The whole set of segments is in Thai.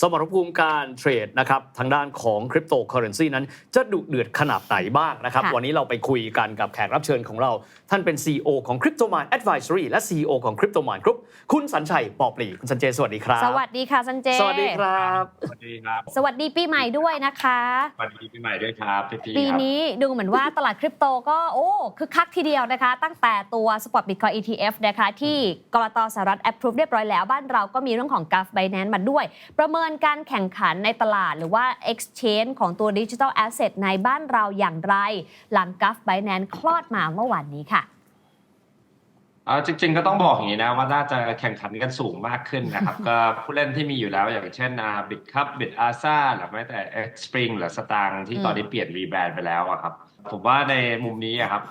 สมรภูมิการเทรดนะครับทางด้านของคริปโตเคอเรนซีนั้นจะดุเดือดขนาดไหนบ้างนะครับค่ะวันนี้เราไปคุยกันกับแขกรับเชิญของเรา ท่านเป็น CEO ของ Crypto Mind Advisory และ CEO ของ Crypto Mind Group คุณสัญชัยปอปลีคุณสัญเจสวัสดีครับ สวัสดีค่ะสันเจ สวัสดีครับ สวัสดีครับ สวัสดีปีใหม่ด้วยนะคะ สวัสดีปีใหม่ด้วยครับพี่พีปีครับนี้ดูเหมือนว่าตลาดคริปโตก็โอ้คึกคักทีเดียวนะคะ ตั้งแต่ตัว Spot Bitcoin ETF นะคะที่กรตสหรัฐ approve เรียบร้อยแล้วบ้านเราก็มีเรื่องของ Gulf Binance มาด้วย ประเมินการแข่งขันในตลาดหรือว่า exchange ของตัว Digital Asset ในบ้านเราอย่างไร หลัง Gulf Binance คลอดมาเมื่อวานนี้ค่ะเอาจริงๆก็ต้องบอกอย่างนี้นะว่าน่าจะแข่งขันกันสูงมากขึ้นนะครับ ก็ผู้เล่นที่มีอยู่แล้วอย่างเช่นบิตคัพบิตอาซาหรือแม้แต่ X Spring หรือสตางที่ตอนนี้เปลี่ยนรีแบรนด์ไปแล้วอะครับ ผมว่าในมุมนี้อะครับ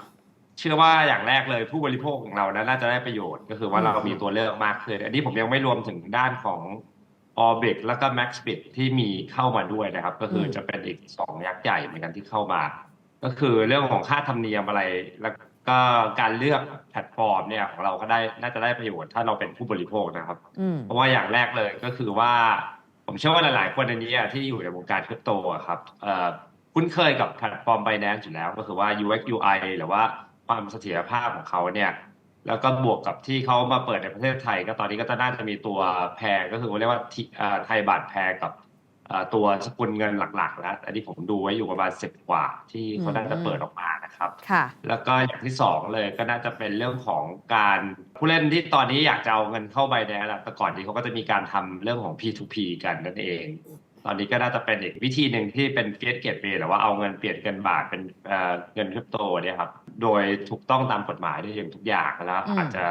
เชื่อว่าอย่างแรกเลยผู้บริโภคของเรานะน่าจะได้ประโยชน์ ก็คือว่าเรามีตัวเลือกมากขึ้น อันนี้ผมยังไม่รวมถึงด้านของ Orbit แล้วก็ Maxbit ที่มีเข้ามาด้วยนะครับ ก็คือมจะเป็นอีกสองยักษ์ใหญ่เหมือนกันที่เข้ามา ก็คือเรื่องของค่าธรรมเนียมอะไร แล้วก็การเลือกแพลตฟอร์มเนี่ยของเราก็ได้น่าจะได้ประโยชน์ถ้าเราเป็นผู้บริโภคนะครับอืมเพราะว่าอย่างแรกเลยก็คือว่า ผมเชื่อว่าหลาย ๆ คนในนี้อะที่อยู่ในวงการคริปโตอะครับเอ่อคุ้นเคยกับแพลตฟอร์ม Binance อยู่แล้ว ก็คือว่า UX UI หรือว่าความเสถียรภาพของเขาเนี่ย แล้วก็บวกกับที่เขามาเปิดในประเทศไทย ก็ตอนนี้ก็จะน่าจะมีตัวแพรก็คือเรียกว่าทิเอ่อไทยบาทแพรกับเอ่อตัวสกุลเงินหลักๆแล้วอันนี้ผมดูไว้อยู่ประมาณสิบกว่าที่เขาน่าจะเปิดออกมานะครับค่ะแล้วก็อย่างที่สองเลยก็น่าจะเป็นเรื่องของการผู้เล่นที่ตอนนี้อยากจะเอาเงินเข้าไบแดนแล้วแต่ก่อนนี้เขาก็จะมีการทำเรื่องของ P2P กันนั่นเอง ตอนนี้ก็น่าจะเป็นอีกวิธีหนึ่งที่เป็น Fiat Gateway หรือว่าเอาเงินเปลี่ยนเงินบาทเป็นเอ่อเงินคริปโตเนี่ยครับโดยถูกต้องตามกฎหมายได้อย่างทุกอย่างแล้วอืมอาจจะ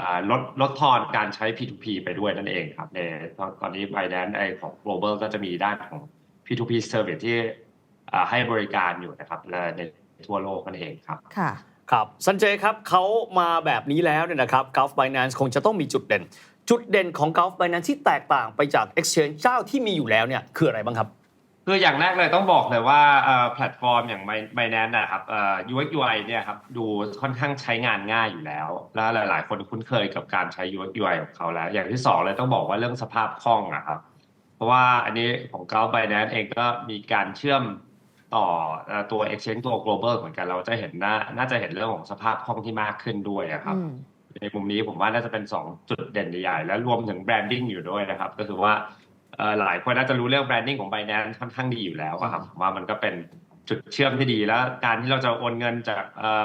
อ่าลดลดทอนการใช้ P2P ไปด้วยนั่นเองครับในตอนตอนนี้ Binance ไอของ Global ก็จะมีด้านของ P2P Service ที่อ่าให้บริการอยู่นะครับและในทั่วโลกนั่นเองครับค่ะครับสันเจครับเขามาแบบนี้แล้วเนี่ยนะครับ Gulf Binance คงจะต้องมีจุดเด่น จุดเด่นของ Gulf Binance ที่แตกต่างไปจาก Exchange เจ้าที่มีอยู่แล้วเนี่ยคืออะไรบ้างครับคืออย่างแรกเลยต้องบอกเลยว่าเอ่อแพลตฟอร์มอย่าง Binance นะครับเอ่อ UX UI เนี่ยครับดูค่อนข้างใช้งานง่ายอยู่แล้ว แล้วหลาย ๆ คนคุ้นเคยกับการใช้ UX UI ของเขาแล้ว อย่างที่สองเลยต้องบอกว่าเรื่องสภาพคล่องนะครับ เพราะว่าอันนี้ของเขา Binance เองก็มีการเชื่อมต่อเอ่อตัว Exchange ตัว global เหมือนกันเราจะเห็นน่าน่าจะเห็นเรื่องของสภาพคล่องที่มากขึ้นด้วยอะครับอืม ในมุมนี้ผมว่าน่าจะเป็น 2 จุดเด่นใหญ่ๆและรวมถึงแบรนดิ้งอยู่ด้วยนะครับ ก็คือว่าหลายคนน่าจะรู้เรื่องแบรนดิ้งของ Binance ค่อนข้างดีอยู่แล้วครับว่ามันก็เป็นจุดเชื่อมที่ดีแล้ว การที่เราจะโอนเงินจากเอ่อ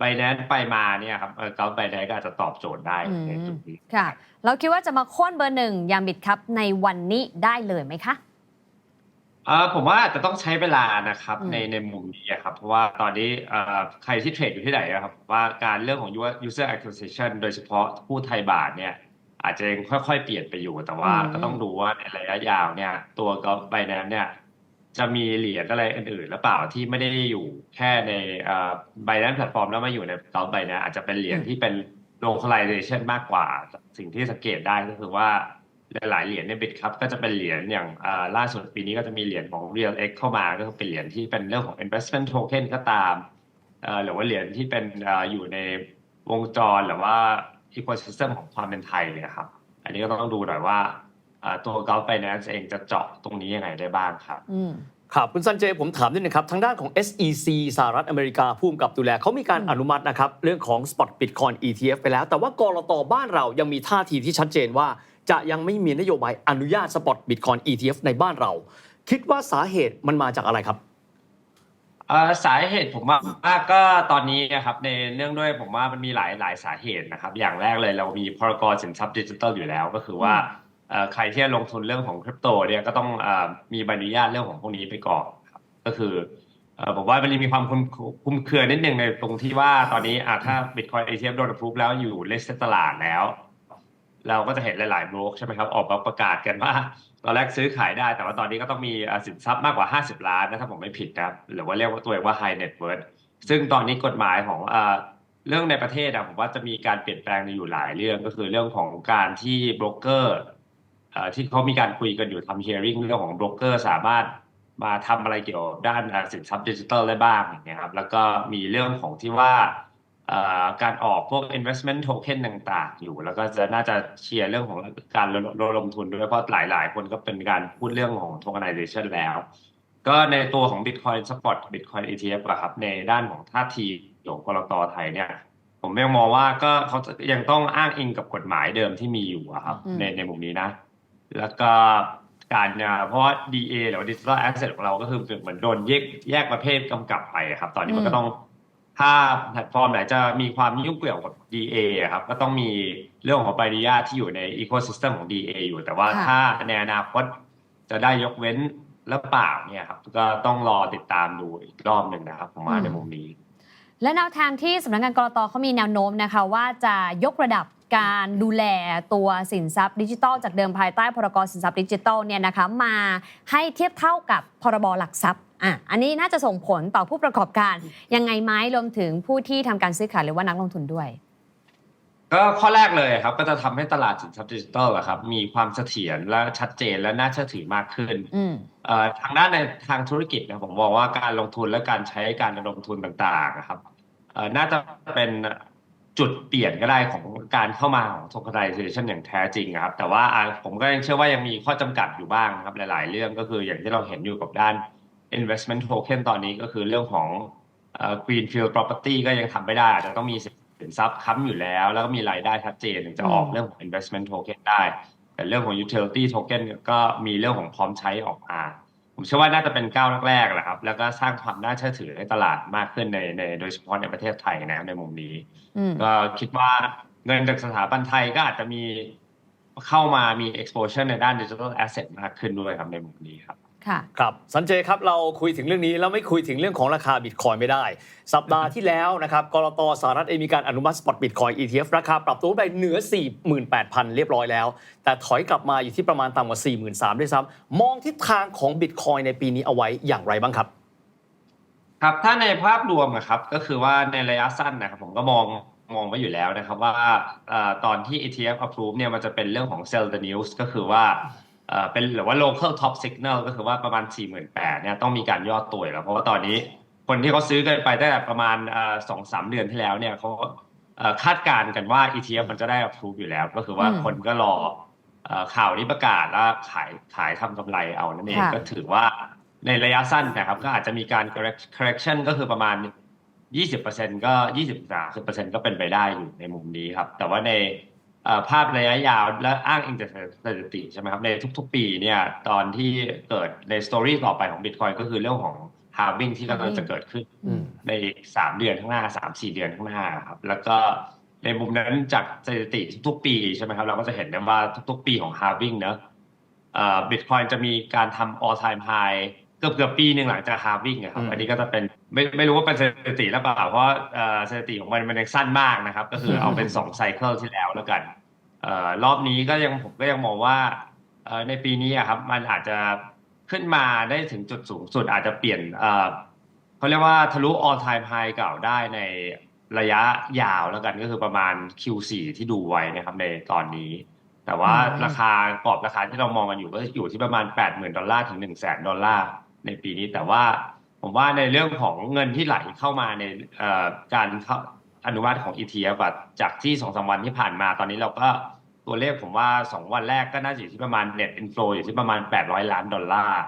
Binance ไปมาเนี่ยครับเออเกา Binance ก็อาจจะตอบโจทย์ได้ในจุดนี้ค่ะ เราคิดว่าจะมาโค่นเบอร์หนึ่งยางบิดครับในวันนี้ได้เลยไหมคะ เอ่อผมว่าอาจจะต้องใช้เวลานะครับ อืม ในในมุมนี้อะครับ เพราะว่าตอนนี้เอ่อใครที่เทรดอยู่ที่ไหนอะครับว่าการเรื่องของ user acquisition โดยเฉพาะผู้ไทยบาทเนี่ย อาจจะยังค่อยๆ เปลี่ยนไปอยู่แต่ว่าอืมก็ต้องดูว่าในระยะยาวเนี่ย ตัวก็ไบแนนเนี่ย จะมีเหรียญอะไรอื่นๆหรือเปล่าที่ไม่ได้อยู่แค่ในไบแนนแพลตฟอร์มแล้วมาอยู่ในเกาไบแนนอาจจะเป็นเหรียญที่เป็น localization มากกว่า สิ่งที่สังเกตได้ก็คือว่า หลายๆเหรียญในบิตครับก็จะเป็นเหรียญอย่างอ่าล่าสุดปีนี้ก็จะมีเหรียญของ Real X เข้ามาก็คือเป็นเหรียญที่เป็นเรื่องของ investment token ก็ตามเอ่อหรือว่าเหรียญที่เป็นอ่าอยู่ในวงจรหรือว่า ecosystem ของความเป็นไทยเลยครับ อันนี้ก็ต้องดูหน่อยว่าอ่าตัว Gulf Finance เองจะเจาะตรงนี้ยังไงได้บ้างครับอืมครับ คุณสันเจผมถามนิดนึงครับ ทางด้านของ SEC สหรัฐอเมริกาผู้กำกับดูแลเขามีการอืมอนุมัตินะครับ เรื่องของ Spot Bitcoin ETF ไปแล้ว แต่ว่ากรตบ้านเรายังมีท่าทีที่ชัดเจนว่า จะยังไม่มีนโยบายอนุญาต Spot Bitcoin ETF ในบ้านเรา คิดว่าสาเหตุมันมาจากอะไรครับเอ่อสาเหตุผมว่าว่าก็ตอนนี้นะครับในเรื่องด้วยผมว่ามันมีหลายหลายสาเหตุนะครับ อย่างแรกเลยเรามีพรกสินทรัพย์ดิจิทัลอยู่แล้วก็คือว่าเอ่อใครที่จะลงทุนเรื่องของคริปโตเนี่ยก็ต้องเอ่อมีใบอนุญาตเรื่องของพวกนี้ไปก่อนครับก็คือเอ่อผมว่ามันมีความคลุมคลุมเครือนิดนึงในตรงที่ว่าตอนนี้อะถ้า Bitcoin ETF โดน approve แล้วอยู่ list ตลาดแล้ว เราก็จะเห็นหลายๆบล็อกใช่ไหมครับออกมาประกาศกันว่าตอนแรกซื้อขายได้ แต่ว่าตอนนี้ก็ต้องมีสินทรัพย์มากกว่า 50 ล้านนะถ้าผมไม่ผิดนะครับหรือว่าเรียกว่าตัวเองว่า high net worth ซึ่งตอนนี้กฎหมายของเรื่องในประเทศอะผมว่าจะมีการเปลี่ยนแปลงอยู่หลายเรื่องก็คือเรื่องของการที่โบรกเกอร์ที่เขามีการคุยกันอยู่ทำ hearing เรื่องของโบรกเกอร์สามารถมาทำอะไรเกี่ยวด้านสินทรัพย์ดิจิทัลได้บ้างอย่างเงี้ยครับแล้วก็มีเรื่องของที่ว่า การออกพวก investment token ต่างๆ อยู่ แล้วก็จะน่าจะเชียร์เรื่องของการระดมทุนด้วยเพราะหลายๆ คนก็เป็นการพูดเรื่องของ tokenization แล้ว ก็ในตัวของ Bitcoin Spot Bitcoin ETF อะครับในด้านของท่าทีของกรตไทยเนี่ยผมยังมองว่าก็เขาจะยังต้องอ้างอิงกับกฎหมายเดิมที่มีอยู่อะครับอืมในในมุมนี้นะ แล้วก็การเนี่ยเพราะว่า DA หรือว่า Digital Asset ของเราก็คือเหมือนโดนแยกแยกประเภทกำกับไปอะครับ ตอนนี้มันก็ต้อง ถ้าแพลตฟอร์มไหนจะมีความยุ่งเกี่ยวกับ DA อะครับก็ต้องมีเรื่องของใบอนุญาตที่อยู่ใน Ecosystem ของ DA อยู่ แต่ว่าค่ะถ้าในอนาคตจะได้ยกเว้นหรือเปล่าเนี่ยครับก็ต้องรอติดตามดูอีกรอบหนึ่งนะครับผมว่าในมุมนี้ และแนวทางที่สำนักงานกรตเขามีแนวโน้มนะคะ ว่าจะยกระดับ การดูแลตัวสินทรัพย์ดิจิทัลจากเดิมภายใต้พรกสินทรัพย์ดิจิทัลเนี่ยนะคะมาให้เทียบเท่ากับพรบหลักทรัพย์อะอันนี้น่าจะส่งผลต่อผู้ประกอบการยังไงไหมรวมถึงผู้ที่ทำการซื้อขายหรือว่านักลงทุนด้วยก็ข้อแรกเลยครับก็จะทำให้ตลาดสินทรัพย์ดิจิทัลอะครับมีความเสถียรและชัดเจนและน่าเชื่อถือมากขึ้นอืมเอ่อทางด้านในทางธุรกิจนะผมบอกว่าการลงทุนและการใช้การระดมทุนต่างๆนะครับเอ่อน่าจะเป็น จุดเปลี่ยนก็ได้ของการเข้ามาของ tokenization อย่างแท้จริงครับ แต่ว่าผมก็ยังเชื่อว่ายังมีข้อจำกัดอยู่บ้างครับ หลาย ๆ เรื่องก็คืออย่างที่เราเห็นอยู่กับด้าน investment token ตอนนี้ก็คือเรื่องของ greenfield property ก็ยังทำไม่ได้อาจจะต้องมีสินทรัพย์ค้ำอยู่แล้ว แล้วก็มีรายได้ชัดเจนถึงจะออกเรื่องของ investment token ได้ แต่เรื่องของ utility token ก็มีเรื่องของพร้อมใช้ออกมา ผมเชื่อว่าน่าจะเป็นก้าวแรกๆแหละครับ แล้วก็สร้างความน่าเชื่อถือในตลาดมากขึ้นในในโดยเฉพาะในประเทศไทยนะครับในมุมนี้อืมก็คิดว่าเงินจากสถาบันไทยก็อาจจะมี เข้ามามี exposure ในด้าน digital asset มากขึ้นด้วยครับในมุมนี้ครับค่ะครับสันเจครับเราคุยถึงเรื่องนี้แล้วไม่คุยถึงเรื่องของราคาบิตคอยไม่ได้ สัปดาห์ที่แล้วนะครับกรตสหรัฐเองมีการอนุมัติสปอตบิตคอย ETF ราคาปรับตัวไปเหนือ 48,000 เรียบร้อยแล้ว แต่ถอยกลับมาอยู่ที่ประมาณต่ำกว่า 43,000ด้วยซ้ำมองทิศทางของบิตคอยในปีนี้เอาไว้อย่างไรบ้างครับครับถ้าในภาพรวมนะครับก็คือว่าในระยะสั้นนะครับผมก็มอง มองไว้อยู่แล้วนะครับว่าเอ่อตอนที่ ETF approve เนี่ยมันจะเป็นเรื่องของ sell the news ก็คือว่าเอ่อเป็นหรือว่า local top signal ก็คือว่าประมาณ 48,000เนี่ยต้องมีการย่อตัวอยู่แล้ว เพราะว่าตอนนี้คนที่เขาซื้อกันไปตั้งแต่ประมาณสองสามเดือนที่แล้วเนี่ยเขาเอ่อคาดการณ์กันว่า ETF มันจะได้ approve อยู่แล้ว ก็คือว่าอืมคนก็รอเอ่อข่าวนี้ประกาศแล้วขายขายทำกำไรเอานั่นเองค่ะก็ถือว่าในระยะสั้นนะครับก็อาจจะมีการ correct- correction ก็คือประมาณ 20%ก็20-30%ก็เป็นไปได้อยู่ในมุมนี้ครับ แต่ว่าในเอ่อภาพระยะยาวและอ้างอิงจากสถิติใช่ไหมครับ ในทุกๆปีเนี่ยตอนที่เกิดในสตอรี่ต่อไปของ Bitcoin ก็คือเรื่องของ halving ที่กำลังจะเกิดขึ้นอืมในสามเดือนข้างหน้าสามสี่เดือนข้างหน้าครับ แล้วก็ในมุมนั้นจากสถิติทุกๆปีใช่ไหมครับ เราก็จะเห็นได้ว่าทุกๆปีของ halving เนอะเอ่อ Bitcoin จะมีการทำ all time high เกือบเกือบๆปีหนึ่งหลังจาก halving อะครับอืมอันนี้ก็จะเป็น ไม่ไม่รู้ว่าเป็นสถิติหรือเปล่าเพราะเอ่อสถิติของมันมันยังสั้นมากนะครับ ก็คือเอาเป็นสองไซเคิลที่แล้วแล้วกันเอ่อรอบนี้ก็ยังผมก็ยังมองว่าเอ่อในปีนี้อะครับมันอาจจะขึ้นมาได้ถึงจุดสูงสุดอาจจะเปลี่ยนเอ่อเขาเรียกว่าทะลุ all time high เก่าได้ในระยะยาวแล้วกันก็คือประมาณ Q4 ที่ดูไว้นะครับในตอนนี้ แต่ว่าอืมราคากรอบราคาที่เรามองกันอยู่ก็อยู่ที่ประมาณ 80,000 ดอลลาร์ถึง 100,000 ดอลลาร์ในปีนี้แต่ว่า ผมว่าในเรื่องของเงินที่ไหลเข้ามาในการอนุมัติของ ETF จากที่สองสามวันที่ผ่านมาตอนนี้เราก็ตัวเลขผมว่า 2 วันแรกก็น่าจะอยู่ที่ประมาณ net inflow อยู่ที่ประมาณ 800 ล้านดอลลาร์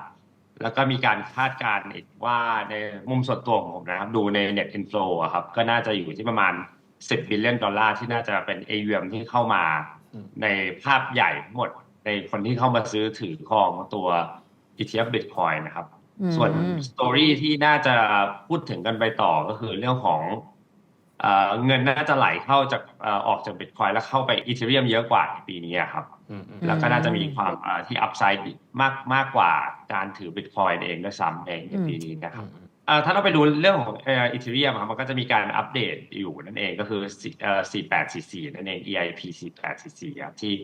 แล้วก็มีการคาดการณ์อีกว่าในมุมส่วนตัวของผมนะครับ ดูใน net inflow ครับ ก็น่าจะอยู่ที่ประมาณ 10บิลเลียนดอลลาร์ที่น่าจะเป็น AUM ที่เข้ามาในภาพใหญ่หมดในคนที่เข้ามาซื้อถือครองตัว ETF Bitcoin นะครับ ส่วนสตอรี่ที่น่าจะพูดถึงกันไปต่อก็คือเรื่องของเอ่อเงินน่าจะไหลเข้าจากเอ่อออกจาก Bitcoin แล้วเข้าไป Ethereum เยอะกว่าในปีนี้อะครับอืมอืมแล้วก็น่าจะมีความเอ่อที่อัพไซด์มากมากกว่าการถือบิตคอยน์เองด้วยซ้ำเองในปีนี้นะครับเอ่อถ้าเราไปดูเรื่องของเอ่อ Ethereum ครับมันก็จะมีการอัปเดตอยู่นั่นเองก็คือสี่เอ่อ4844 นั่นเอง EIP 4844ครับที่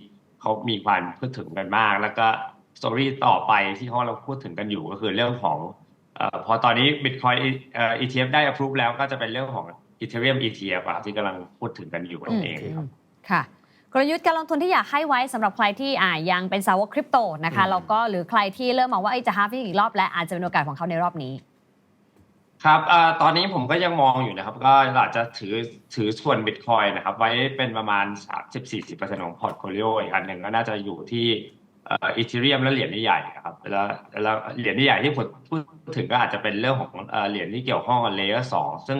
เขามีความพูดถึงกันมาก แล้วก็ สตอรี่ต่อไปที่เขาเราพูดถึงกันอยู่ก็คือเรื่องของเอ่อพอตอนนี้ Bitcoin เอ่อ ETF ได้ approve แล้วก็จะเป็นเรื่องของ Ethereum ETF อะที่กำลังพูดถึงกันอยู่นั่นเองครับค่ะกลยุทธ์การลงทุนที่อยากให้ไว้สำหรับใครที่อ่ายังเป็นสาวกคริปโตนะคะอืมแล้วก็หรือใครที่เริ่มมองว่าเอ้ยจะฮาร์ฟอีกรอบและอาจจะเป็นโอกาสของเขาในรอบนี้ ครับอ่าตอนนี้ผมก็ยังมองอยู่นะครับ ก็อาจจะถือถือส่วนบิตคอยนะครับ ไว้เป็นประมาณ 30-40%ของพอร์ตโฟลิโออีกอันหนึ่งก็น่าจะอยู่ที่เอ่ออีเทเรียมและเหรียญใหญ่ๆครับแล้วแล้วเหรียญใหญ่ๆที่ผมพูดถึงก็อาจจะเป็นเรื่องของเอ่อเหรียญที่เกี่ยวข้องกับเลเยอร์สองซึ่ง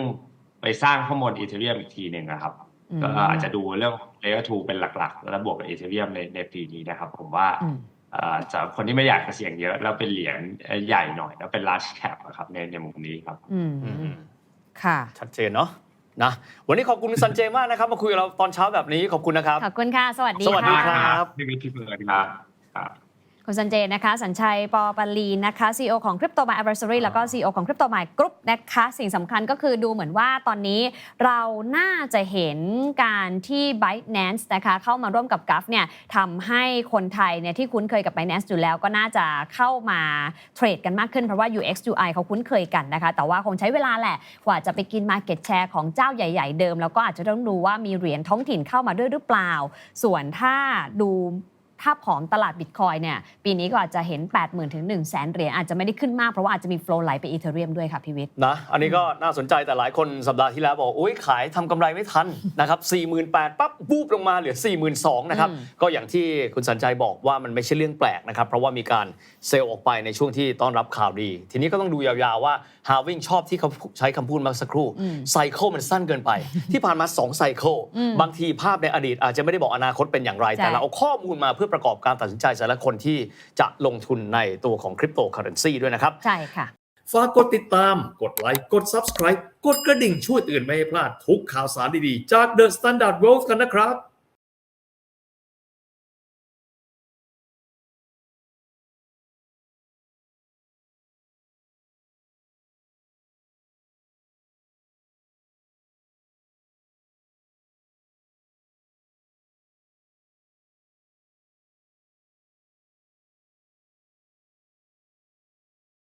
ไปสร้างข้อมูลอีเทเรียมอีกทีหนึ่งนะครับอืมก็อาจจะดูเรื่องเลเยอร์ทูเป็นหลักๆ แล้วบวกกับอีเทเรียมในในปีนี้นะครับ ผมว่าอืมเอ่อสำหรับคนที่ไม่อยากจะเสี่ยงเยอะ แล้วเป็นเหรียญเอ่อใหญ่หน่อย แล้วเป็น large cap อะครับในในมุมนี้ครับอืมอืมค่ะชัดเจนเนาะนะวันนี้ขอบคุณคุณสันเจมากนะครับ มาคุยกับเราตอนเช้าแบบนี้ขอบคุณนะครับ ขอบคุณค่ะ สวัสดีสวัสดีค่ะครับพี่วิทย์พี่เบิร์ดครับ ครับคุณสันเจนะคะ สัญชัยปอปาลีนนะคะ CEO ของ Crypto My Adversary แล้วก็ CEO ของ Crypto My Group นะคะ สิ่งสำคัญก็คือดูเหมือนว่าตอนนี้เราน่าจะเห็นการที่ Binance นะคะ เข้ามาร่วมกับ g u f เนี่ยทำให้คนไทยเนี่ยที่คุ้นเคยกับ Binance อยู่แล้วก็น่าจะเข้ามาเทรดกันมากขึ้น เพราะว่า UX UI เขาคุ้นเคยกันนะคะ แต่ว่าคงใช้เวลาแหละ กว่าจะไปกิน Market Share ของเจ้าใหญ่ ๆ เดิม แล้วก็อาจจะต้องดูว่ามีเหรียญท้องถิ่นเข้ามาด้วยหรือเปล่า ส่วนถ้าดู ภาพของตลาดบิตคอยเนี่ยปีนี้ก็อาจจะเห็น 8 0,000ถึง1 0 0 0 0แสนเหรียญอาจจะไม่ได้ขึ้นมากเพราะว่าอาจจะมีโฟล์ไหลไปอีเทเรียมด้วยค่ะพี่วิทย์นะอันนี้ก็น่าสนใจแต่หลายคนสัปดาห์ที่แล้วบอกอุ้ยขายทำกำไรไม่ทันนะครับ48,000ปั๊บบูบลงมาเหลือ 42,000นะครับอืมก็อย่างที่คุณสันใจบอกว่ามันไม่ใช่เรื่องแปลกนะครับเพราะว่ามีการเซลล์ออกไปในช่วงที่ต้อนรับข่าวดี ทีนี้ก็ต้องดูยาวๆว่าฮาวิ่งชอบที่เขาใช้คำพูดมาสักครู่ไซเคิลมันสั้นเกินไป ที่ผ่านมา2ไซเคิลบางทีภาพในอดีตอาจจะไม่ได้บอกอนาคตเป็นอย่างไรใช่แต่เราเอาข้อมูลมาเพื่อประกอบการตัดสินใจแต่ละคนที่จะลงทุนในตัวของคริปโตเคอเรนซีด้วยนะครับ ใช่ค่ะ ฝากกดติดตาม กดไลค์ กด Subscribe กดกระดิ่งช่วยเตือนไม่ให้พลาดทุกข่าวสารดีๆ จาก The Standard World กันนะครับ